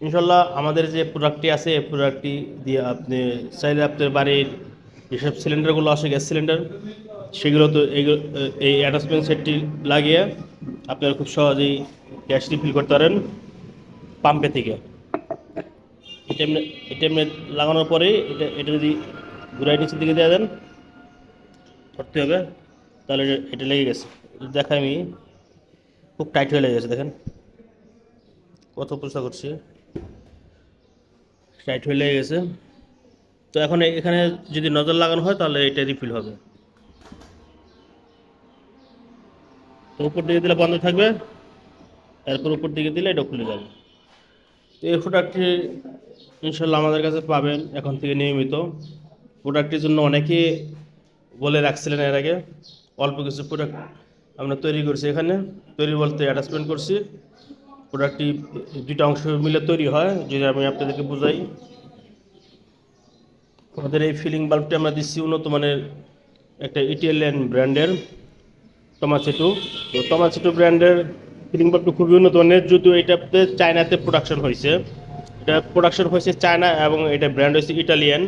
ইনশাল্লাহ আমাদের যে প্রোডাক্টটি আছে, এই প্রোডাক্টটি দিয়ে আপনি চাইলে আপনার বাড়ির যেসব সিলিন্ডারগুলো আসে গ্যাস সিলিন্ডার সেগুলো তো এই অ্যাটাচমেন্ট সেটটি লাগিয়ে আপনারা খুব সহজেই গ্যাস রিফিল করতে পারেন পাম্পে থেকে। এটা এমনি লাগানোর পরে এটা এটা যদি ঘুরাই নিচের দিকে দেওয়া দেন, ধরতে হবে, তাহলে এটা- লেগে গেছে। দেখাই আমি খুব টাইট হয়ে লেগে গেছে, দেখেন। কত পয়সা করছি। টাইট হয়ে লেগে গেছে। তো এখন এখানে যদি নজর লাগানো হয়, তাহলে এটা রিফিল হবে। তো উপর দিকে দিলে বন্ধ থাকবে। এরপর উপর দিকে দিলে এটা খুলে যাবে। তো এই প্রোডাক্টটি ইনশাল্লাহ আমাদের কাছে পাবেন এখন থেকে নিয়মিত। প্রোডাক্টটির জন্য অনেকে বলে রাখছিলেন এর আগে, অল্প কিছু প্রোডাক্ট আমরা তৈরি করছি এখানে। তৈরি বলতে অ্যাটাচমেন্ট করছি। প্রোডাক্টটি দুইটা অংশ মিলে তৈরি হয় যদি আমি আপনাদেরকে বুঝাই। আমাদের এই ফিলিং বাল্বটি আমরা দিচ্ছি উন্নত মানের একটা ইটালিয়ান ব্র্যান্ডের টমাসেটু তো টমাসেটু ব্র্যান্ডের ফিলিং বাল্বটি খুবই উন্নত মানের, যদিও এটাতে চায়নাতে প্রোডাকশন হয়েছে। এটা প্রোডাকশন হয়েছে চায়না এবং এটা ব্র্যান্ড হয়েছে ইটালিয়ান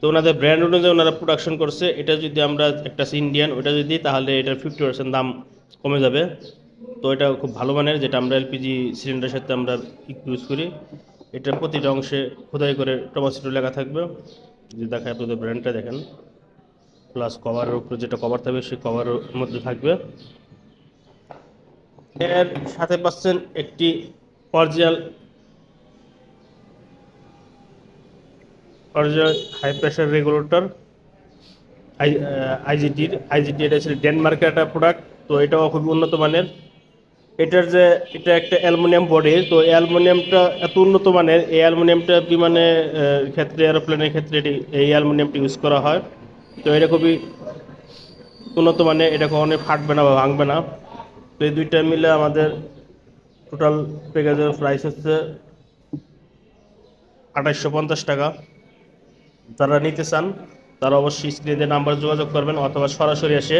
তো ওনাদের ব্র্যান্ড অনুযায়ী ওনারা প্রোডাকশন করছে। এটা যদি আমরা একটা ইন্ডিয়ান ওটা যদি তাহলে এটার ফিফটি পার্সেন্ট দাম কমে যাবে। তো এটা খুব ভালো মানের, যেটা আমরা এলপিজি সিলিন্ডারের সাথে আমরা ইউজ করি। এটার প্রতিটা অংশে খোদাই করে টমাসেটু লেখা থাকবে। যদি দেখায় আপনাদের ব্র্যান্ডটা দেখেন। প্লাস কভারের উপরে যেটা কভার থাকবে, সেই কভারের মধ্যে থাকবে। এর সাথে পাচ্ছেন একটি original original high pressure regulator I আইজিটির IGT এটা ছিল ডেনমার্কের একটা প্রোডাক্ট তো এটাও খুবই উন্নত মানের। এটার যে এটা একটা অ্যালুমিনিয়াম বডি, তো অ্যালুমিনিয়ামটা এত উন্নত মানের, এই অ্যালুমিনিয়ামটা বিমানে ক্ষেত্রে, এরোপ্লেনের ক্ষেত্রে এটি, এই অ্যালুমিনিয়ামটি ইউজ করা হয়। তো এটা খুবই উন্নত মানে এটা কখনোই ফাটবে না বা ভাঙবে না। তো এই দুইটা মিলে আমাদের টোটাল প্যাকেজের প্রাইস হচ্ছে আঠাশশো পঞ্চাশ টাকা। যারা নিতে চান, তারা অবশ্যই স্ক্রিনে নাম্বার যোগাযোগ করবেন অথবা সরাসরি এসে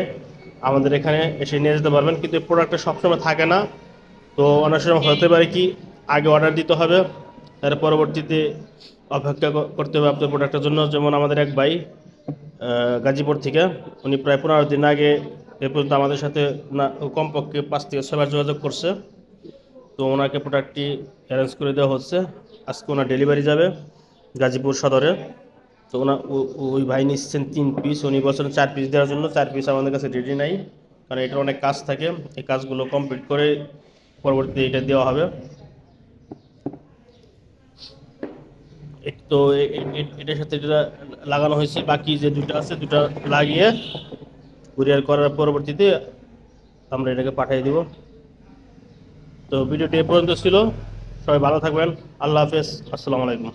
আমাদের এখানে এসে নিয়ে যেতে পারবেন, কিন্তু এই প্রোডাক্টটা সবসময় থাকে না। তো অনেক সময় হতে পারে কি, আগে অর্ডার দিতে হবে, তার পরবর্তীতে অপেক্ষা করতে হবে আপনার প্রোডাক্টের জন্য। যেমন আমাদের এক ভাই গাজীপুর থেকে, উনি প্রায় পনেরো দিন আগে এ পর্যন্ত আমাদের সাথে না কমপক্ষে পাঁচ থেকে ছয়বার যোগাযোগ করছে। তো ওনাকে প্রোডাক্টটি অ্যারেঞ্জ করে দেওয়া হচ্ছে। আজকে ওনার ডেলিভারি যাবে গাজীপুর সদরে। তো ওনা ও- ওই ভাই নিচ্ছেন তিন পিস উনি বছর চার পিস দেওয়ার জন্য, চার পিস আমাদের কাছে রেডি নাই, কারণ এটার অনেক কাজ থাকে, এই কাজগুলো কমপ্লিট করে পরবর্তীতে এটা দেওয়া হবে। তো এটার সাথে যেটা লাগানো হয়েছে, বাকি যে দুটো আছে দুটো লাগিয়ে কুরিয়ার করার পরবর্তীতে আমরা এটাকে পাঠিয়ে দিব। তো ভিডিওটি এ পর্যন্ত ছিল, সবাই ভালো থাকবেন, আল্লাহ হাফেজ, আসসালামু আলাইকুম।